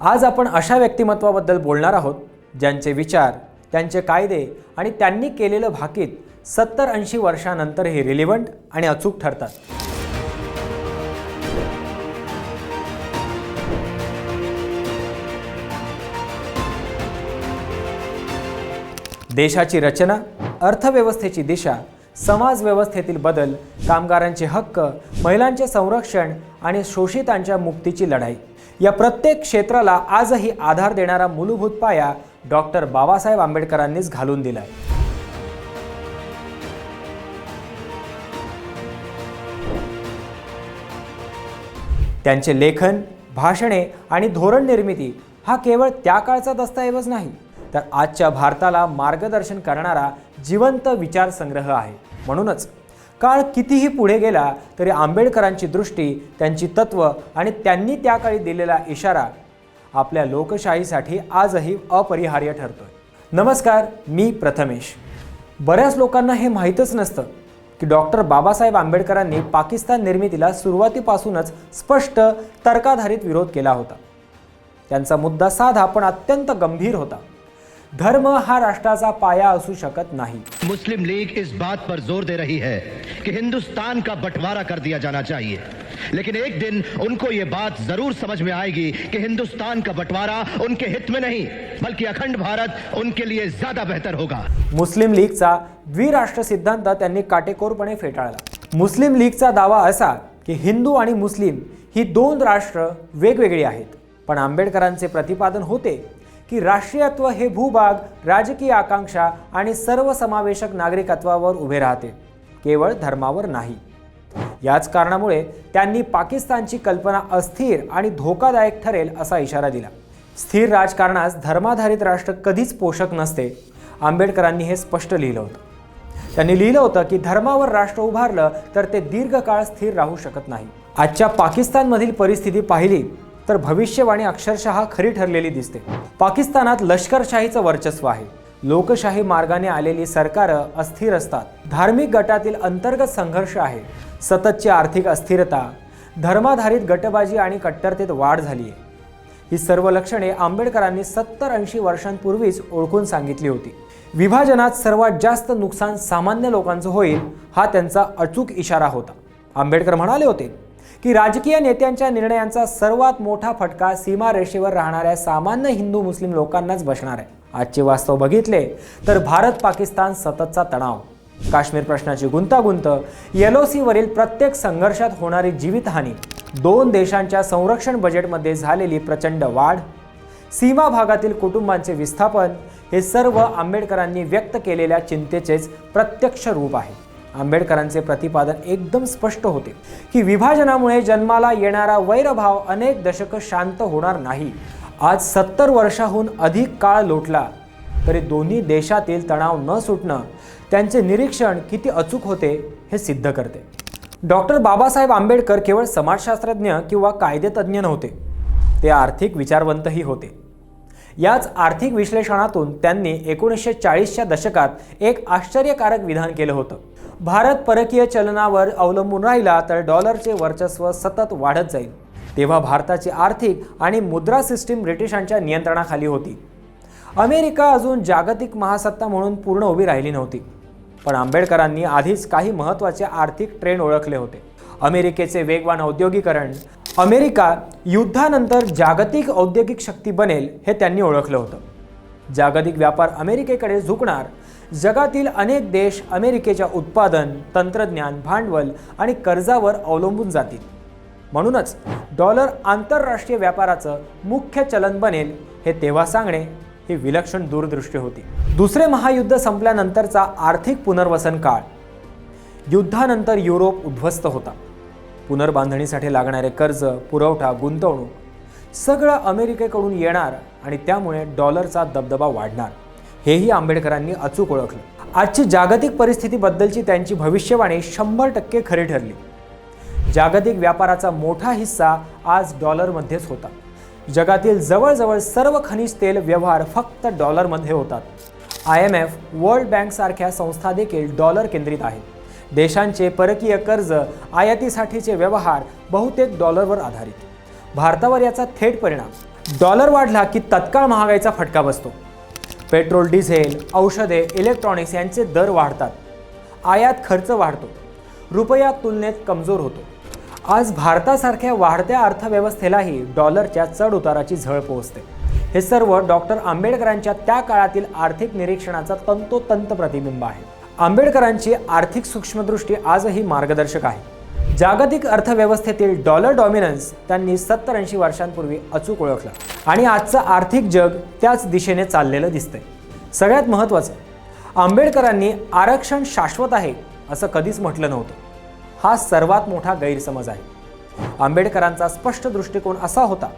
आज आपण अशा व्यक्तिमत्वाबद्दल बोलणार आहोत ज्यांचे विचार त्यांचे कायदे आणि त्यांनी केलेलं भाकीत सत्तर ऐंशी वर्षानंतर हे रिलिव्हंट आणि अचूक ठरतात. देशाची रचना अर्थव्यवस्थेची दिशा समाजव्यवस्थेतील बदल कामगारांचे हक्क महिलांचे संरक्षण आणि शोषितांच्या मुक्तीची लढाई. या प्रत्येक क्षेत्राला आजही आधार देणारा मूलभूत पाया डॉक्टर बाबासाहेब आंबेडकरांनीच घालून दिलाय. त्यांचे लेखन भाषणे आणि धोरण निर्मिती हा केवळ त्या काळचा दस्तऐवज नाही तर आजच्या भारताला मार्गदर्शन करणारा जिवंत विचार संग्रह आहे. म्हणूनच काळ कितीही पुढे गेला तरी आंबेडकरांची दृष्टी त्यांची तत्त्व आणि त्यांनी त्या काळी दिलेला इशारा आपल्या लोकशाहीसाठी आजही अपरिहार्य ठरतोय. नमस्कार मी प्रथमेश. बऱ्याच लोकांना हे माहीतच नसतं की डॉक्टर बाबासाहेब आंबेडकरांनी पाकिस्तान निर्मितीला सुरुवातीपासूनच स्पष्ट तर्काधारित विरोध केला होता. त्यांचा मुद्दा साधा पण अत्यंत गंभीर होता. धर्म हा राष्ट्राचा पाया असू शकत नाही. मुस्लिम लीग इस बात पर जोर दे रही है कि हिंदुस्तान का बंटवारा कर दिया जाना चाहिए। लेकिन एक दिन उनको ये बात जरूर समझ में आएगी कि हिंदुस्तान का बंटवारा उनके हित में नहीं बल्कि अखंड भारत उनके लिए ज्यादा बेहतर होगा। मुस्लिम लीगचा द्विराष्ट्र सिद्धांत त्यांनी काटेकोरपणे फेटाळला. मुस्लिम लीगचा दावा असा की हिंदू आणि मुस्लिम ही दोन राष्ट्र वेगवेगळी आहेत. पण आंबेडकरांचे प्रतिपादन होते की राष्ट्रीयत्व हे भूभाग राजकीय आकांक्षा आणि सर्वसमावेशक नागरिकत्वावर उभे राहते. केवळ धर्मावर नाही. याच कारणामुळे त्यांनी पाकिस्तानची कल्पना अस्थिर आणि धोकादायक ठरेल असा इशारा दिला. स्थिर राजकारणास धर्माधारित राष्ट्र कधीच पोषक नसते आंबेडकरांनी हे स्पष्ट लिहिलं होतं. त्यांनी लिहिलं होतं की धर्मावर राष्ट्र उभारलं तर ते दीर्घकाळ स्थिर राहू शकत नाही. आजच्या पाकिस्तानमधील परिस्थिती पाहिली तर भविष्यवाणी अक्षरशः खरी ठरलेली दिसते. पाकिस्तानात लष्करशाहीचं वर्चस्व आहे. लोकशाही मार्गाने आलेली सरकारं अस्थिर असतात. धार्मिक गटातील अंतर्गत संघर्ष आहे. सततची आर्थिक अस्थिरता धर्माधारित गटबाजी आणि कट्टरतेत वाढ झाली आहे. ही सर्व लक्षणे आंबेडकरांनी सत्तर ऐंशी वर्षांपूर्वीच ओळखून सांगितली होती. विभाजनात सर्वात जास्त नुकसान सामान्य लोकांचं होईल हा त्यांचा अचूक इशारा होता. आंबेडकर म्हणाले होते की राजकीय नेत्यांच्या निर्णयांचा सर्वात मोठा फटका सीमारेषेवर राहणाऱ्या सामान्य हिंदू मुस्लिम लोकांनाच बसणार आहे. आजचे वास्तव बघितले तर भारत पाकिस्तान सततचा तणाव. काश्मीर प्रश्नाची गुंतागुंत वरील प्रत्येक संघर्षात होणारी जीवितहानी दोन देशांच्या संरक्षण बजेटमध्ये झालेली प्रचंड वाढ सीमा भागातील कुटुंबांचे विस्थापन हे सर्व आंबेडकरांनी व्यक्त केलेल्या चिंतेचेच प्रत्यक्ष रूप आहे. आंबेडकरांचे प्रतिपादन एकदम स्पष्ट होते की विभाजनामुळे जन्माला येणारा वैरभाव अनेक दशकं शांत होणार नाही. आज सत्तर वर्षाहून अधिक काळ लोटला तरी दोन्ही देशातील तणाव न सुटणं त्यांचे निरीक्षण किती अचूक होते हे सिद्ध करते. डॉक्टर बाबासाहेब आंबेडकर केवळ समाजशास्त्रज्ञ किंवा कायदेतज्ञ नव्हते ते आर्थिक विचारवंतही होते. याच आर्थिक विश्लेषणातून त्यांनी एकोणीसशे चाळीसच्या दशकात एक आश्चर्यकारक विधान केलं होतं. भारत परकीय चलनावर अवलंबून राहिला तर डॉलरचे वर्चस्व सतत वाढत जाईल. तेव्हा भारताची आर्थिक आणि मुद्रा सिस्टीम ब्रिटिशांच्या नियंत्रणाखाली होती. अमेरिका अजून जागतिक महासत्ता म्हणून पूर्ण उभी राहिली नव्हती. पण आंबेडकरांनी आधीच काही महत्त्वाचे आर्थिक ट्रेंड ओळखले होते. अमेरिकेचे वेगवान औद्योगिकरण अमेरिका युद्धानंतर जागतिक औद्योगिक शक्ती बनेल हे त्यांनी ओळखलं होतं. जागतिक व्यापार अमेरिकेकडे झुकणार जगातील अनेक देश अमेरिकेच्या उत्पादन तंत्रज्ञान भांडवल आणि कर्जावर अवलंबून जातील. म्हणूनच डॉलर आंतरराष्ट्रीय व्यापाराचं मुख्य चलन बनेल हे तेव्हा सांगणे ही विलक्षण दूरदृष्टी होती. दुसरे महायुद्ध संपल्यानंतरचा आर्थिक पुनर्वसन काळ. युद्धानंतर युरोप उद्ध्वस्त होता. पुनर्बांधणीसाठी लागणारे कर्ज पुरवठा गुंतवणूक सगळं अमेरिकेकडून येणार आणि त्यामुळे डॉलरचा दबदबा वाढणार. हेही आंबेडकरांनी अचूक ओळखलं. आजची जागतिक परिस्थितीबद्दलची त्यांची भविष्यवाणी शंभर टक्के खरी ठरली. जागतिक व्यापाराचा मोठा हिस्सा आज डॉलरमध्येच होता. जगातील जवळजवळ सर्व खनिज तेल व्यवहार फक्त डॉलरमध्ये होतात. आय एम एफ वर्ल्ड बँकसारख्या संस्था देखील डॉलर केंद्रित आहेत. देशांचे परकीय कर्ज आयातीसाठीचे व्यवहार बहुतेक डॉलरवर आधारित. भारतावर याचा थेट परिणाम. डॉलर वाढला की तत्काळ महागाईचा फटका बसतो. पेट्रोल डिझेल औषधे इलेक्ट्रॉनिक्स यांचे दर वाढतात. आयात खर्च वाढतो. रुपया तुलनेत कमजोर होतो. आज भारतासारख्या वाढत्या अर्थव्यवस्थेलाही डॉलरच्या चढउताराची झळ पोहोचते. हे सर्व डॉक्टर आंबेडकरांच्या त्या काळातील आर्थिक निरीक्षणाचा तंतोतंत प्रतिबिंब आहे. आंबेडकरांची आर्थिक सूक्ष्मदृष्टी आजही मार्गदर्शक आहे. जागतिक अर्थव्यवस्थेतील डॉलर डॉमिनन्स त्यांनी सत्तर ऐंशी वर्षांपूर्वी अचूक ओळखला. आणि आजचं आर्थिक जग त्याच दिशेने चाललेलं दिसतंय. सगळ्यात महत्त्वाचं आंबेडकरांनी आरक्षण शाश्वत आहे असं कधीच म्हटलं नव्हतं. हा सर्वात मोठा गैरसमज आहे. आंबेडकरांचा स्पष्ट दृष्टिकोन असा होता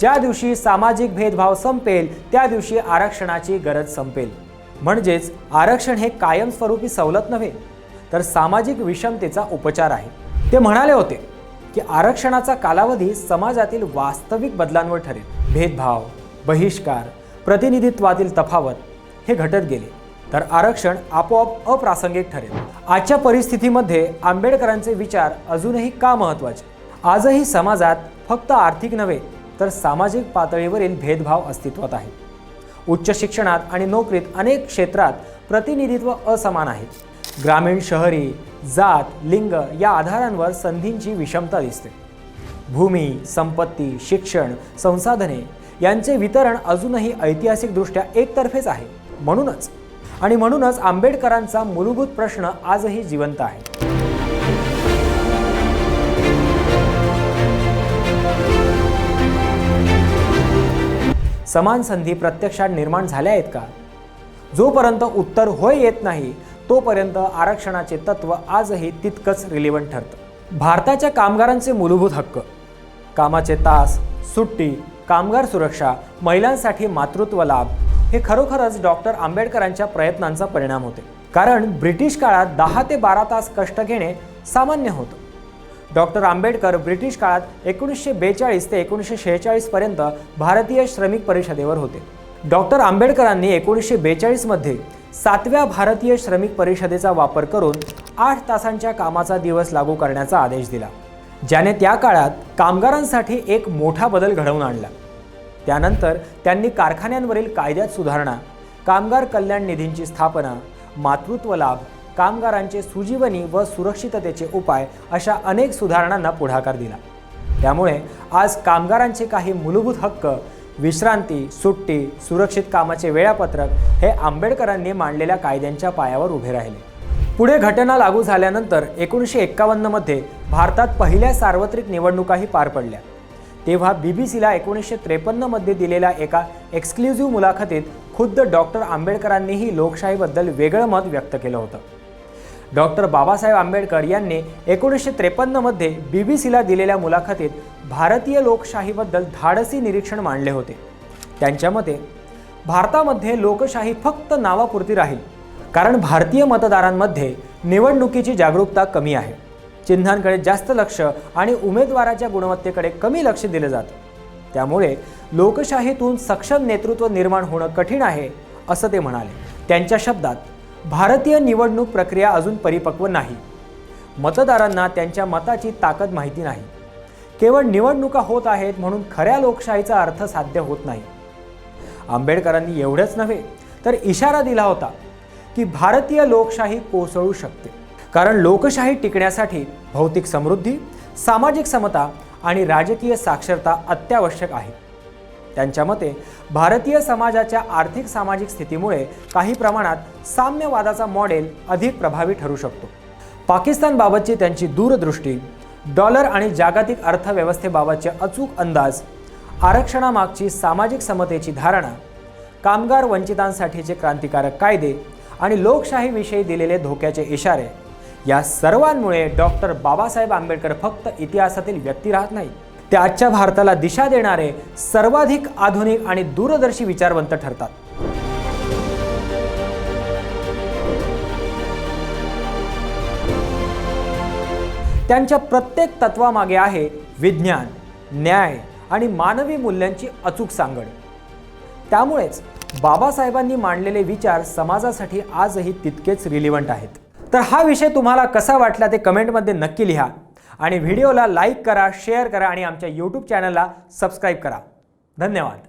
ज्या दिवशी सामाजिक भेदभाव संपेल त्या दिवशी आरक्षणाची गरज संपेल. म्हणजेच आरक्षण हे कायमस्वरूपी सवलत नव्हे तर सामाजिक विषमतेचा उपचार आहे. ते म्हणाले होते की आरक्षणाचा कालावधी समाजातील वास्तविक बदलांवर ठरेल. भेदभाव बहिष्कार प्रतिनिधित्वातील तफावत हे घटत गेले. तर आरक्षण आपोआप अप्रासंगिक ठरेल. आजच्या परिस्थितीमध्ये आंबेडकरांचे विचार अजूनही का महत्त्वाचे? आजही समाजात फक्त आर्थिक नव्हे तर सामाजिक पातळीवरील भेदभाव अस्तित्वात आहे. उच्च शिक्षणात आणि नोकरीत अनेक क्षेत्रात प्रतिनिधित्व असमान आहे. ग्रामीण शहरी जात लिंग या आधारांवर संधींची विषमता दिसते. भूमी संपत्ती शिक्षण संसाधने यांचे वितरण अजूनही ऐतिहासिकदृष्ट्या एकतर्फेच आहे म्हणूनच. आणि म्हणूनच आंबेडकरांचा मूलभूत प्रश्न आजही जिवंत आहे. समान संधी प्रत्यक्षात निर्माण झाल्या आहेत का? जोपर्यंत उत्तर होय येत नाही तोपर्यंत आरक्षणाचे तत्व आजही तितकंच रिलिव्हंट ठरतं. भारताच्या कामगारांचे मूलभूत हक्क. कामाचे तास सुट्टी कामगार सुरक्षा महिलांसाठी मातृत्व लाभ हे खरोखरच डॉक्टर आंबेडकरांच्या प्रयत्नांचा परिणाम होते. कारण ब्रिटिश काळात दहा ते बारा तास कष्ट घेणे सामान्य होतं. डॉक्टर आंबेडकर ब्रिटिश काळात एकोणीसशे बेचाळीस ते एकोणीसशे शेहेचाळीसपर्यंत भारतीय श्रमिक परिषदेवर होते. डॉक्टर आंबेडकरांनी एकोणीसशे बेचाळीसमध्ये सातव्या भारतीय श्रमिक परिषदेचा वापर करून आठ तासांच्या कामाचा दिवस लागू करण्याचा आदेश दिला ज्याने त्या काळात कामगारांसाठी एक मोठा बदल घडवून आणला. त्यानंतर त्यांनी कारखान्यांवरील कायद्यात सुधारणा कामगार कल्याण निधींची स्थापना मातृत्व लाभ कामगारांचे सुजीवनी व सुरक्षिततेचे उपाय अशा अनेक सुधारणांना पुढाकार दिला. त्यामुळे आज कामगारांचे काही मूलभूत हक्क विश्रांती सुट्टी सुरक्षित कामाचे वेळापत्रक हे आंबेडकरांनी मांडलेल्या कायद्यांच्या पायावर उभे राहिले. पुढे घटना लागू झाल्यानंतर एकोणीसशे एक्कावन्नमध्ये भारतात पहिल्या सार्वत्रिक निवडणुकाही पार पडल्या. तेव्हा बी बी सीला एकोणीसशे त्रेपन्नमध्ये दिलेल्या एका एक्सक्ल्युझिव्ह मुलाखतीत खुद्द डॉक्टर आंबेडकरांनीही लोकशाहीबद्दल वेगळं मत व्यक्त केलं होतं. डॉक्टर बाबासाहेब आंबेडकर यांनी एकोणीसशे त्रेपन्नमध्ये बी बी सीला दिलेल्या मुलाखतीत भारतीय लोकशाहीबद्दल धाडसी निरीक्षण मांडले होते. त्यांच्या मते भारतामध्ये लोकशाही फक्त नावापुरती राहील कारण भारतीय मतदारांमध्ये निवडणुकीची जागरूकता कमी आहे. चिन्हांकडे जास्त लक्ष आणि उमेदवाराच्या गुणवत्तेकडे कमी लक्ष दिलं जातं. त्यामुळे लोकशाहीतून सक्षम नेतृत्व निर्माण होणं कठीण आहे असं ते म्हणाले. त्यांच्या शब्दात भारतीय निवडणूक प्रक्रिया अजून परिपक्व नाही. मतदारांना त्यांच्या मताची ताकद माहिती नाही. केवळ निवडणुका होत आहेत म्हणून खऱ्या लोकशाहीचा अर्थ साध्य होत नाही. आंबेडकरांनी एवढंच नव्हे तर इशारा दिला होता की भारतीय लोकशाही कोसळू शकते. कारण लोकशाही टिकण्यासाठी भौतिक समृद्धी सामाजिक समता आणि राजकीय साक्षरता अत्यावश्यक आहे. त्यांच्या मते भारतीय समाजाच्या आर्थिक सामाजिक स्थितीमुळे काही प्रमाणात साम्यवादाचा मॉडेल अधिक प्रभावी ठरू शकतो. पाकिस्तानबाबतची त्यांची दूरदृष्टी डॉलर आणि जागतिक अर्थव्यवस्थेबाबतचे अचूक अंदाज आरक्षणामागची सामाजिक समतेची धारणा कामगार वंचितांसाठीचे क्रांतिकारक कायदे आणि लोकशाहीविषयी दिलेले धोक्याचे इशारे या सर्वांमुळे डॉक्टर बाबासाहेब आंबेडकर फक्त इतिहासातील व्यक्ती राहत नाही ते आजच्या भारताला दिशा देणारे सर्वाधिक आधुनिक आणि दूरदर्शी विचारवंत ठरतात. त्यांच्या प्रत्येक तत्वामागे आहे विज्ञान न्याय आणि मानवी मूल्यांची अचूक सांगड. त्यामुळेच बाबासाहेबांनी मांडलेले विचार समाजासाठी आजही तितकेच रिलिव्हंट आहेत. तर हा विषय तुम्हाला कसा वाटला ते कमेंटमध्ये नक्की लिहा. आणि व्हिडिओला लाईक करा शेअर करा आणि आमच्या यूट्यूब चॅनलला सबस्क्राईब करा. धन्यवाद.